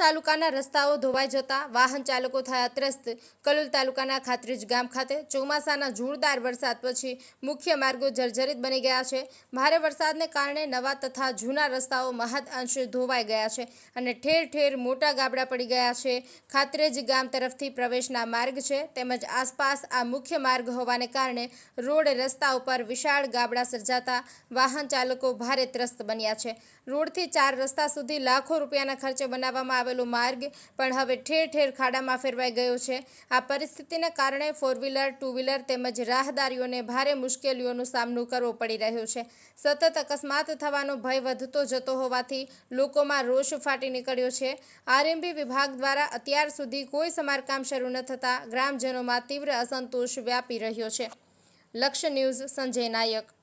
તાલુકાના રસ્તાઓ ધોવાઈ જતા વાહન ચાલકો થયા ત્રસ્ત કલોલ તાલુકાના ખાત્રીજ ગામ ખાતે ચોમાસાના જોરદાર વરસાદ પછી મુખ્ય માર્ગો જર્જરિત બની ગયા છે. ભારે વરસાદને કારણે નવા તથા જૂના રસ્તાઓ મહદ અંશે ધોવાઈ ગયા છે અને ઠેર ઠેર મોટા ગાબડા પડી ગયા છે. ખાત્રેજ ગામ તરફથી પ્રવેશના માર્ગ છે તેમજ આસપાસ આ મુખ્ય માર્ગ હોવાને કારણે રોડ રસ્તા ઉપર વિશાળ ગાબડા સર્જાતા વાહન ચાલકો ભારે ત્રસ્ત બન્યા છે. રોડથી ચાર રસ્તા સુધી લાખો રૂપિયાના ખર્ચે બનાવવામાં આવેલો માર્ગ પણ હવે ઠેર ઠેર ખાડામાં ફેરવાઈ ગયો છે. આ પરિસ્થિતિને કારણે ફોર વ્હીલર ટુ વ્હીલર તેમજ રાહદારીઓને ભારે મુશ્કેલીઓનો સામનો કરવો પડી રહ્યો છે. સતત અકસ્માત થવાનો ભય વધતો જતો હોવાથી લોકોમાં રોષ ફાટી નીકળ્યો છે. આરએમબી વિભાગ દ્વારા અત્યાર સુધી કોઈ સમારકામ શરૂ ન થતાં ગ્રામજનોમાં તીવ્ર અસંતોષ વ્યાપી રહ્યો છે. લક્ષ્ય ન્યૂઝ સંજય નાયક.